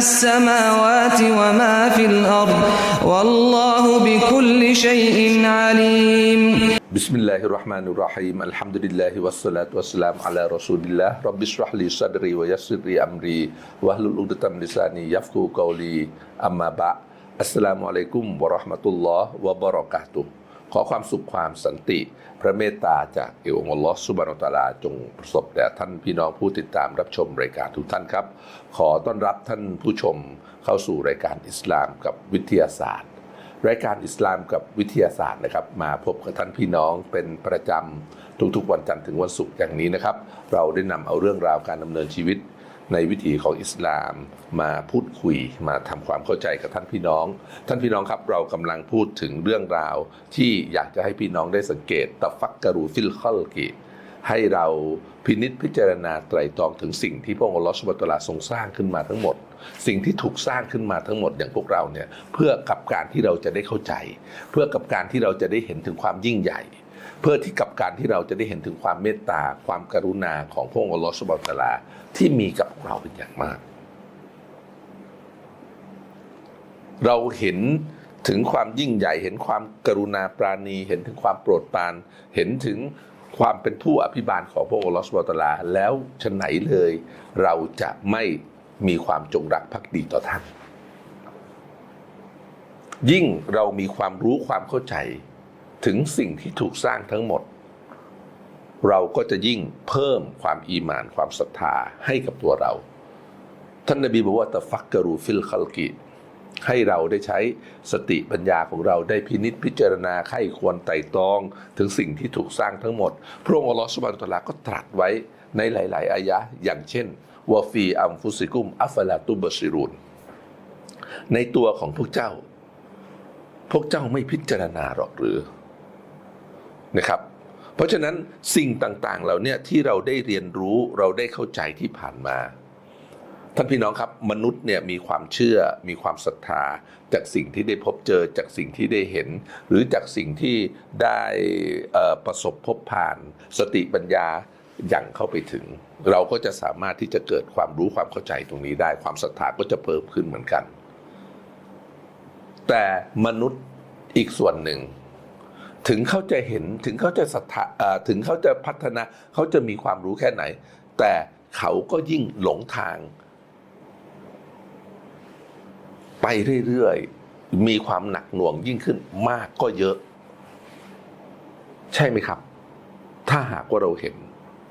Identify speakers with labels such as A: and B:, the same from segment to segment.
A: السماوات وما في الأرض والله بكل شيء عليم
B: بسم الله الرحمن الرحيم الحمد لله والصلاة والسلام على رسول الله رب اشرح لي صدري ويسر لي أمري واحلل عقدة من لساني يفقهوا قولي أما بعدอัสสลามุอะลัยกุมวะเราะห์มะตุลลอฮ์วะบะเราะกาตุฮ์ขอความสุขความสันติ พระเมตตาจากเอวองอลลอฮ์ซุบานตาลาจงประสบแด่ท่านพี่น้องผู้ติดตามรับชมรายการทุกท่านครับ ขอต้อนรับท่านผู้ชมเข้าสู่รายการอิสลามกับวิทยาศาสตร์ รายการอิสลามกับวิทยาศาสตร์นะครับ มาพบกับท่านพี่น้องเป็นประจำทุกๆวันจันทร์ถึงวันศุกร์อย่างนี้นะครับ เราได้นำเอาเรื่องราวการดำเนินชีวิต ในวิถีของอิสลามมาพูดคุยมาทำความเข้าใจกับท่านพี่น้อง ท่านพี่น้องครับเรากำลังพูดถึงเรื่องราว ที่อยากจะให้พี่น้องได้สังเกตตะฟักกรูฟิลคอลกิให้เราพินิษพิจารณาไตรตรองถึงสิ่งที่พระองค์ลอสบฮานะฮูวะตลาทรงสร้างขึ้นมาทั้งหมด สิ่งที่ถูกสร้างขึ้นมาทั้งหมดอย่างพวกเราเนี่ยเพื่อกับการที่เราจะได้เข้าใจ เพื่อกับการที่เราจะได้เห็นถึงความยิ่งใหญ่ เพื่อที่กับการที่เราจะได้เห็นถึงความเมตตาความกรุณาของพระองค์อัลลอฮฺสุบะตาลาที่มีกับเราเป็นอย่างมาก เราเห็นถึงความยิ่งใหญ่เห็นความกรุณาปราณี เห็นถึงความโปรดปราน เห็นถึงความเป็นผู้อภิบาลของพระองค์อัลลอฮฺสุบะตาลา แล้วฉะไหนเลย เราจะไม่มีความจงรักภักดีต่อท่าน ยิ่งเรามีความรู้ความเข้าใจ ถึงสิ่งที่ถูกสร้างทั้งหมด เราก็จะยิ่งเพิ่มความอีหมานความศรัทธาให้กับตัวเรา ท่านนบีบอกว่าตะฟักกรูฟิลคัลกิให้เราได้ใช้สติปัญญาของเราได้พินิษพิจารณาไข้ควรไต่ตรอง ถึงสิ่งที่ถูกสร้างทั้งหมด พระองค์อัลลอฮฺสุบานตะอาลาก็ตรัสไว้ในหลาย ๆ อายะอย่างเช่นวาฟีอัมฟุซิกุมอัฟลาตุบซิรุนในตัวของพวกเจ้า พวกเจ้าไม่พิจารณาหรอกหรือ นะครับ เพราะฉะนั้นสิ่งต่างๆเหล่าเนี้ที่เราได้เรียนรู้เราได้เข้าใจที่ผ่านมาท่านพี่น้องครับมนุษย์เนี่ยมีความเชื่อมีความศรัทธา จากสิ่งที่ได้พบเจอจากสิ่งที่ได้เห็น หรือจากสิ่งที่ได้ประสบพบผ่าน สติปัญญาอย่างเข้าไปถึง เราก็จะสามารถที่จะเกิดความรู้ความเข้าใจตรงนี้ได้ ความศรัทธาก็จะเพิ่มขึ้นเหมือนกัน แต่มนุษย์อีกส่วนหนึ่ง ถึงเขาจะเห็นถึงเขาจะศรัทธาถึงเขาจะพัฒนาเขาจะมีความรู้แค่ไหน แต่เขาก็ยิ่งหลงทาง ไปเรื่อยๆ มีความหนักหน่วงยิ่งขึ้นมากก็เยอะ ใช่ไหมครับ ถ้าหากว่าเราเห็น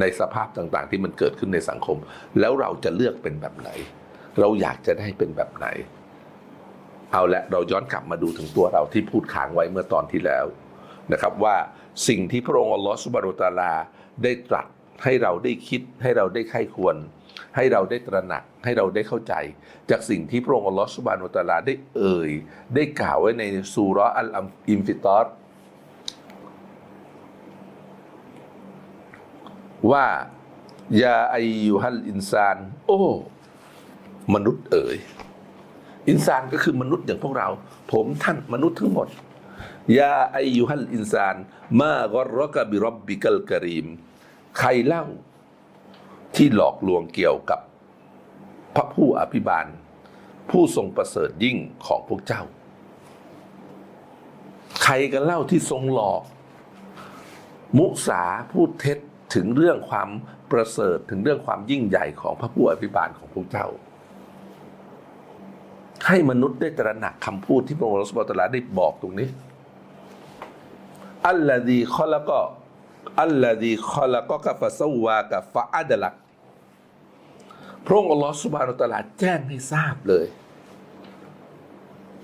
B: ในสภาพต่างๆ ที่มันเกิดขึ้นในสังคม แล้วเราจะเลือกเป็นแบบไหน เราอยากจะได้เป็นแบบไหน เอาละเราย้อนกลับมาดูถึงตัวเราที่พูดค้างไว้เมื่อตอนที่แล้ว นะครับว่าสิ่งที่พระองค์อัลลอฮฺสุบฮานุตาลาได้ตรัสให้เราได้คิดให้เราได้ไข้ควร ให้เราได้ตระหนักให้เราได้เข้าใจ จากสิ่งที่พระองค์อัลลอฮฺสุบานุตาลาได้เอ่ย ได้กล่าวไว้ในซูรอัลอิมฟิตอรว่ายาอายุฮัลอินซาน โอ้ มนุษย์เอ๋ย อินซานก็คือมนุษย์อย่างพวกเรา ผมท่านมนุษย์ทั้งหมด ยาอายุฮัลอินซาน มากรรกบิรบบิกัลกรีม ใครเล่าที่หลอกลวงเกี่ยวกับ พระผู้อภิบาล ผู้ทรงประเสริฐยิ่งของพวกเจ้า ใครกันเล่าที่ทรงหลอก มุสาพูดเท็จถึงเรื่องความประเสริฐถึงเรื่องความยิ่งใหญ่ของพระผู้อภิบาลของพวกเจ้า ให้มนุษย์ได้ตระหนักคำพูดที่พระองค์รัสบตลาได้บอกตรงนี้ อัลลอดีคอละก็อัลลอดีคอละก็กะฟะซาวากับฟะอัดลักพระองค์อัลลอฮฺสุบานุตะอาลาแจ้งให้ทราบเลย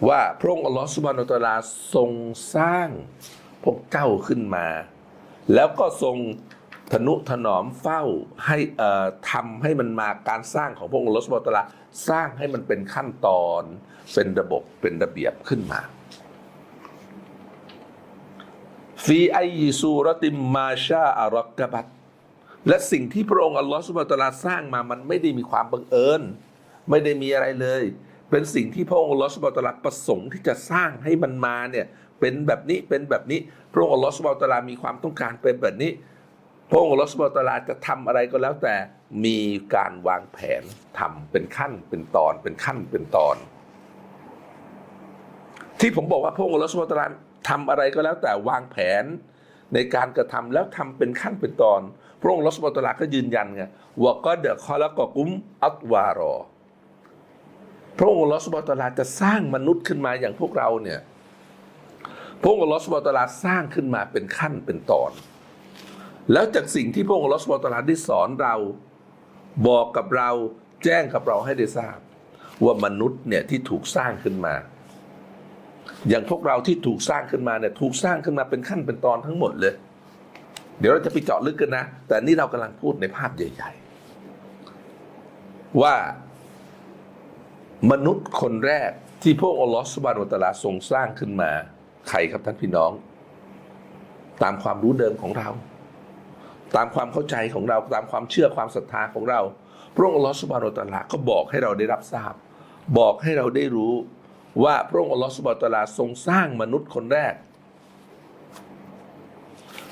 B: ว่าพระองค์อัลลอฮฺสุบานุตะอาลาทรงสร้างพวกเจ้าขึ้นมา แล้วก็ทรงทนุถนอมเฝ้าให้ทำให้มันมาการสร้างของพระองค์อัลลอฮฺสุบานะฮูวะตลาสร้างให้มันเป็นขั้นตอนเป็นระบบเป็นระเบียบขึ้นมา ฟีไอยิซูรติมมาชาอารักกบัตและสิ่งที่พระองค์อัลลอฮฺสุบะตลาสร้างมามันไม่ได้มีความบังเอิญ ไม่ได้มีอะไรเลย เป็นสิ่งที่พระองค์อัลลอฮฺสุบะตลาประสงค์ที่จะสร้างให้มันมาเนี่ยเป็นแบบนี้เป็นแบบนี้ พระองค์อัลลอฮฺสุบะตลามีความต้องการเป็นแบบนี้ พระองค์อัลลอฮฺสุบะตลาจะทำอะไรก็แล้วแต่มีการวางแผนทำเป็นขั้นเป็นตอนเป็นขั้นเป็นตอน ที่ผมบอกว่าพระองค์อัลลอฮฺสุบะตลา ทำอะไรก็แล้วแต่วางแผนในการกระทำแล้วทำเป็นขั้นเป็นตอน พระองค์อัลอสบฮานะฮูวะตาลาก็ยืนยันไงว่าก็เดะคอละกอกุ้มอัตวารอ พระองค์อัลอสบฮานะฮูวะตาลาจะสร้างมนุษย์ขึ้นมาอย่างพวกเราเนี่ย พระองค์อัลอสบฮานะฮูวะตาลาสร้างขึ้นมาเป็นขั้นเป็นตอน แล้วจากสิ่งที่พระองค์อัลอสบฮานะฮูวะตาลาได้สอนเราบอกกับเราแจ้งกับเราให้ได้ทราบ ว่ามนุษย์เนี่ยที่ถูกสร้างขึ้นมา อย่างพวกเราที่ถูกสร้างขึ้นมาเนี่ยถูกสร้างขึ้นมาเป็นขั้นเป็นตอนทั้งหมดเลย เดี๋ยวเราจะไปเจาะลึกกันนะ แต่นี่เรากำลังพูดในภาพใหญ่ ๆ ว่ามนุษย์คนแรกที่พระองค์อัลลอฮฺสุบานวะตะอาลาทรงสร้างขึ้นมา ใครครับท่านพี่น้อง ตามความรู้เดิมของเรา ตามความเข้าใจของเราตามความเชื่อความศรัทธาของเรา พระองค์อัลลอฮฺสุบานวะตะอาลาก็บอกให้เราได้รับทราบ บอกให้เราได้รู้ ว่าพระองค์อัลลอฮฺสุบะตาลาทรงสร้างมนุษย์คนแรก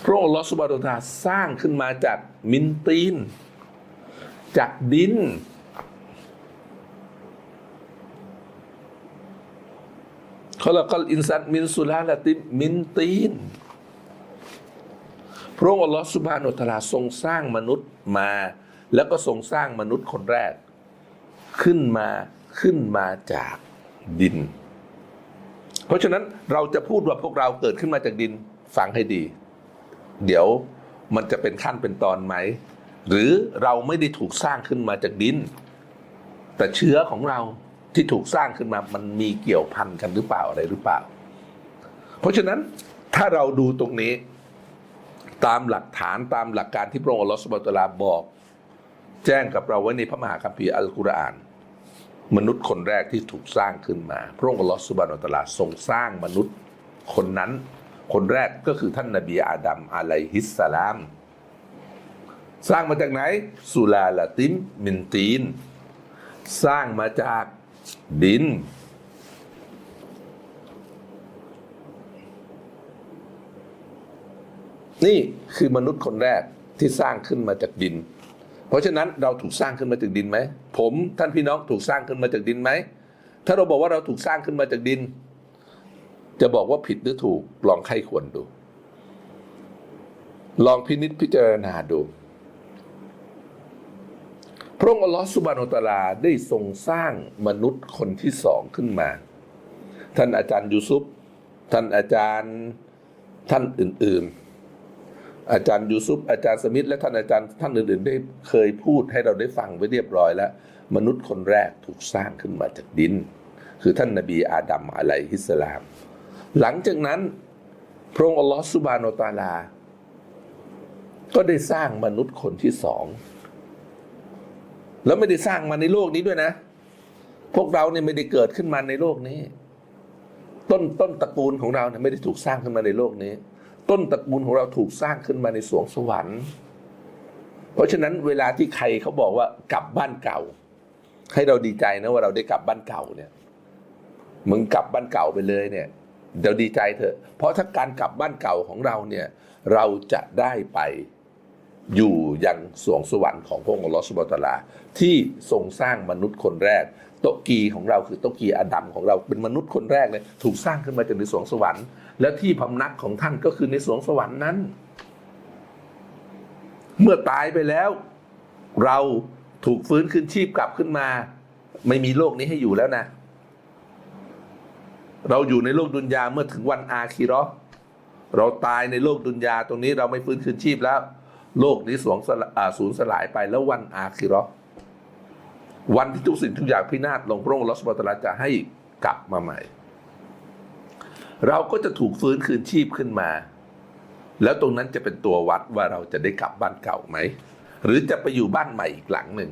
B: พระองค์อัลลอฮฺสุบะตาลาสร้างขึ้นมาจากมินตีน จากดิน เขาละกัลอินซันมินสุลาลติมินตีน พระองค์อัลลอฮฺสุบฮานุตลาทรงสร้างมนุษย์มา แล้วก็ทรงสร้างมนุษย์คนแรก ขึ้นมาขึ้นมาจาก ดิน เพราะฉะนั้นเราจะพูดว่าพวกเราเกิดขึ้นมาจากดินฟังให้ดี เดี๋ยวมันจะเป็นขั้นเป็นตอนไหม หรือเราไม่ได้ถูกสร้างขึ้นมาจากดิน แต่เชื้อของเราที่ถูกสร้างขึ้นมามันมีเกี่ยวพันกันหรือเปล่าอะไรหรือเปล่า เพราะฉะนั้นถ้าเราดูตรงนี้ ตามหลักฐานตามหลักการที่พระองค์อัลลอฮฺสุบะตลาบอก แจ้งกับเราไว้ในพระมหาคัมภีร์อัลกุรอาน มนุษย์คนแรกที่ถูกสร้างขึ้นมา พระองค์อัลลอฮฺสุบานะฮูวะตลาทรงสร้างมนุษย์คนนั้น คนแรกก็คือท่านนบีอาดัมอะลัยฮิสสลาม สร้างมาจากไหน สุลาลาติมมินตีน สร้างมาจากดิน นี่คือมนุษย์คนแรกที่สร้างขึ้นมาจากดิน เพราะฉะนั้นเราถูกสร้างขึ้นมาจากดินไหม ผมท่านพี่น้องถูกสร้างขึ้นมาจากดินไหม ถ้าเราบอกว่าเราถูกสร้างขึ้นมาจากดิน จะบอกว่าผิดหรือถูกลองไข้ควรดู ลองพินิจพิจารณาดูพระองค์อัลลอฮฺสุบานุตลาได้ทรงสร้างมนุษย์คนที่สองขึ้นมา ท่านอาจารย์ยูซุปท่านอาจารย์ท่านอื่น ๆ อาจารย์ยูซุปอาจารย์สมิธและท่านอาจารย์ท่านอื่นๆได้เคยพูดให้เราได้ฟังไว้เรียบร้อยแล้ว มนุษย์คนแรกถูกสร้างขึ้นมาจากดิน คือท่านนบีอาดัมอะลัยฮิสลาม หลังจากนั้น พระองค์อัลลอฮฺสุบานุตาลา ก็ได้สร้างมนุษย์คนที่สอง แล้วไม่ได้สร้างมาในโลกนี้ด้วยนะ พวกเราเนี่ยไม่ได้เกิดขึ้นมาในโลกนี้ ต้นต้นตระกูลของเราเนี่ยไม่ได้ถูกสร้างขึ้นมาในโลกนี้ ต้นตระกูลของเราถูกสร้างขึ้นมาในสวงสวรรค์ เพราะฉะนั้นเวลาที่ใครเขาบอกว่ากลับบ้านเก่า ให้เราดีใจนะว่าเราได้กลับบ้านเก่าเนี่ยมึงกลับบ้านเก่าไปเลยเนี่ยเดี๋ยวดีใจเถอะ เพราะถ้าการกลับบ้านเก่าของเราเนี่ยเราจะได้ไปอยู่ยังสวงสวรรค์ของพระองค์ลอสบฮานะฮูวะตาลา ที่ทรงสร้างมนุษย์คนแรก โตะกีของเราคือโตะกีอาดัมของเราเป็นมนุษย์คนแรกเลย ถูกสร้างขึ้นมาจากในสวงสวรรค์ และที่พำนักของท่านก็คือในสวงสวรรค์นั้น เมื่อตายไปแล้ว เราถูกฟื้นคืนชีพกลับขึ้นมา ไม่มีโลกนี้ให้อยู่แล้วนะ เราอยู่ในโลกดุนยาเมื่อถึงวันอาคีราะห์เราตายในโลกดุนยาตรงนี้เราไม่ฟื้นคืนชีพแล้ว โลกนี้สวงสูญสลายไปแล้ววันอาคิราะห์ วันที่ทุกสิ่งทุกอย่างพินาศลงพระองค์ลอสบฮาตะอาลาจะให้กลับมาใหม่ เราก็จะถูกฟื้นคืนชีพขึ้นมา แล้วตรงนั้นจะเป็นตัววัดว่าเราจะได้กลับบ้านเก่าไหม หรือจะไปอยู่บ้านใหม่อีกหลังหนึ่ง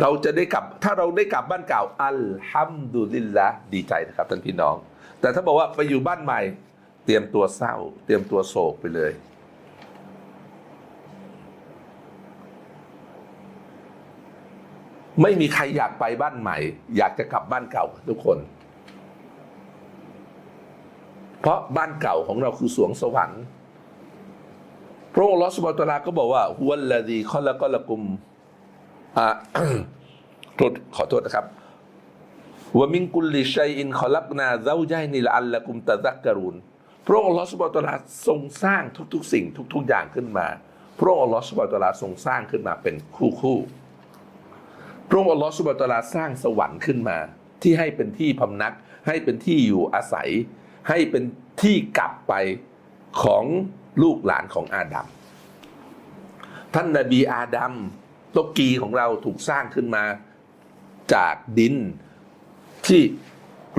B: เราจะได้กลับ ถ้าเราได้กลับบ้านเก่า อัลฮัมดุลิลละดีใจนะครับท่านพี่น้อง แต่ถ้าบอกว่าไปอยู่บ้านใหม่ เตรียมตัวเศร้า เตรียมตัวโศกไปเลย ไม่มีใครอยากไปบ้านใหม่ อยากจะกลับบ้านเก่าทุกคน เพราะบ้านเก่าของเราคือสวงสวรรค์พระองค์ลอสบฮานะฮูวะตาลาก็บอกว่าฮุวัลลดีคอละกอละกุมอ่าโทษขอโทษนะครับวะมิงกุลลิชัยอินขอลักนาเจ้าใจนิละอัลละกุมตะซักกะรุนพระองค์ลอสบฮานะฮูวะตาลาทรงสร้างทุก ๆ สิ่งทุก ๆ อย่างขึ้นมา พระองค์ลอสบฮานะฮูวะตาลาทรงสร้างขึ้นมาเป็นคู่คู่ พระองค์อัลลอฮฺสุบฮานะฮูวะตาลาสร้างสวรรค์ขึ้นมา ที่ให้เป็นที่พำนัก ให้เป็นที่อยู่อาศัย ให้เป็นที่กลับไปของลูกหลานของอาดัมท่านนบีอาดัมตกีของเราถูกสร้างขึ้นมาจากดินที่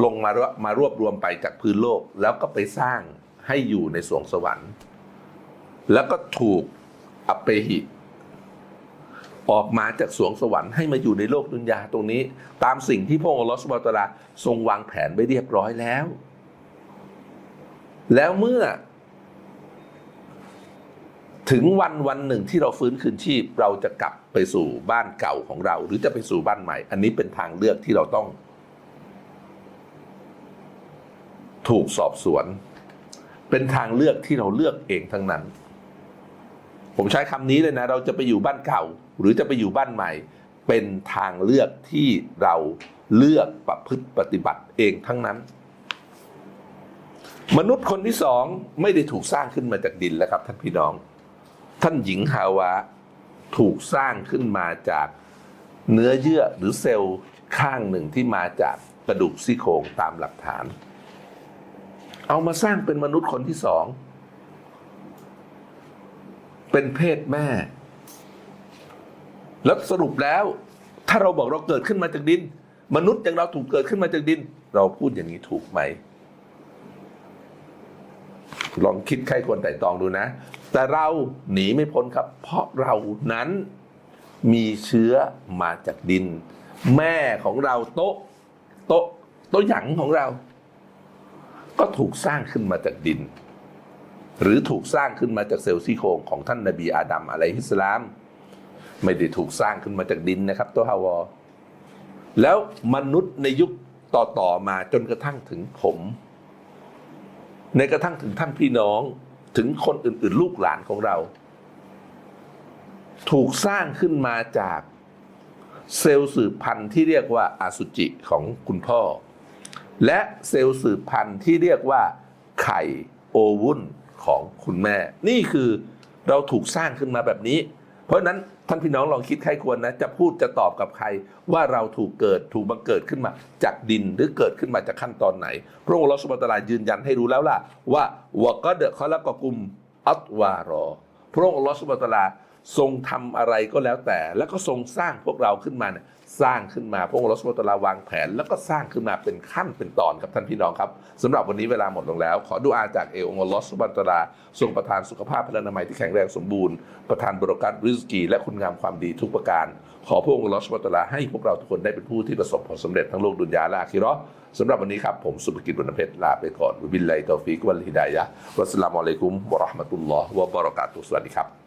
B: ลงมารวมารวบรวมไปจากพื้นโลก แล้วก็ไปสร้างให้อยู่ในสวงสวรรค์ แล้วก็ถูกอัปเปหิ ออกมาจากสวงสวรรค์ให้มาอยู่ในโลกดุนยาตรงนี้ ตามสิ่งที่พระองค์ลอสบฮานะฮูวะตลาทรงวางแผนไว้เรียบร้อยแล้ว แล้วเมื่อ ถึงวันวันหนึ่งที่เราฟื้นคืนชีพเราจะกลับไปสู่บ้านเก่าของเรา หรือจะไปสู่บ้านใหม่ อันนี้เป็นทางเลือกที่เราต้อง ถูกสอบสวน เป็นทางเลือกที่เราเลือกเองทั้งนั้น ผมใช้คำนี้เลยนะ เราจะไปอยู่บ้านเก่า หรือจะไปอยู่บ้านใหม่ เป็นทางเลือกที่เราเลือกประพฤติปฏิบัติเองทั้งนั้น มนุษย์คนที่สองไม่ได้ถูกสร้างขึ้นมาจากดินแล้วครับ ท่านพี่น้อง ท่านหญิงฮาวาถูกสร้างขึ้นมาจากเนื้อเยื่อหรือเซลล์ข้างหนึ่งที่มาจากกระดูกซี่โครงตามหลักฐาน เอามาสร้างเป็นมนุษย์คนที่สอง เป็นเพศแม่ แล้วสรุปแล้ว ถ้าเราบอกเราเกิดขึ้นมาจากดิน มนุษย์อย่างเราถูกเกิดขึ้นมาจากดิน เราพูดอย่างนี้ถูกไหม ลองคิดใครควรไต่ตองดูนะ แต่เราหนีไม่พ้นครับ เพราะเรานั้นมีเชื้อมาจากดิน แม่ของเราโต๊ะโต๊ะโต๊ะหยังของเรา ก็ถูกสร้างขึ้นมาจากดิน หรือถูกสร้างขึ้นมาจากเซลล์ซี่โครงของท่านนบีอาดัมอะลัยฮิสลาม ไม่ได้ถูกสร้างขึ้นมาจากดินนะครับ ตัวฮาวอแล้วมนุษย์ในยุคต่อๆมาจนกระทั่งถึงผม ในกระทั่งถึงท่านพี่น้องถึงคนอื่นๆ ลูกหลานของเรา ถูกสร้างขึ้นมาจากเซลล์สืบพันธุ์ที่เรียกว่าอาสุจิของคุณพ่อ และเซลล์สืบพันธุ์ที่เรียกว่าไข่โอวุ้น ของคุณแม่ นี่คือเราถูกสร้างขึ้นมาแบบนี้ เพราะฉะนั้นท่านพี่น้องลองคิดใครควรนะ จะพูดจะตอบกับใคร ว่าเราถูกเกิดถูกบังเกิดขึ้นมาจากดินหรือเกิดขึ้นมาจากขั้นตอนไหน พระองค์ลอสุบตลายืนยันให้รู้แล้วล่ะ ว่าวะก็เดะเขาละกกุมอัตวารอ พระองค์ลอสุบตลาทรงทำอะไรก็แล้วแต่ แล้วก็ทรงสร้างพวกเราขึ้นมาเนี่ย สร้างขึ้นมาพระองค์ลอสุบตะลาวางแผน แล้วก็สร้างขึ้นมาเป็นขั้นเป็นตอนครับท่านพี่น้องครับสำหรับวันนี้เวลาหมดลงแล้ว ขอดุอาจากเอองค์อัลอสุบานตะลาทรงประทานสุขภาพพลานามัยที่แข็งแรงสมบูรณ์ประทานบรกัตริสกี และคุณงามความดีทุกประการ ขอพระองค์อัลอสุบานตะลาให้พวกเราทุกคนได้เป็นผู้ที่ประสบผลสำเร็จทั้งโลกดุนยาและอาคิราะห์สำหรับวันนี้ครับผมสุภกิจวรรณเพชรลาไปก่อนวิบิลไลตอฟิกวัลฮิดายะวัสลามุอะลัยกุมวะราะห์มะตุลลอฮ์วะบะเราะกาตุสวัสดีครับ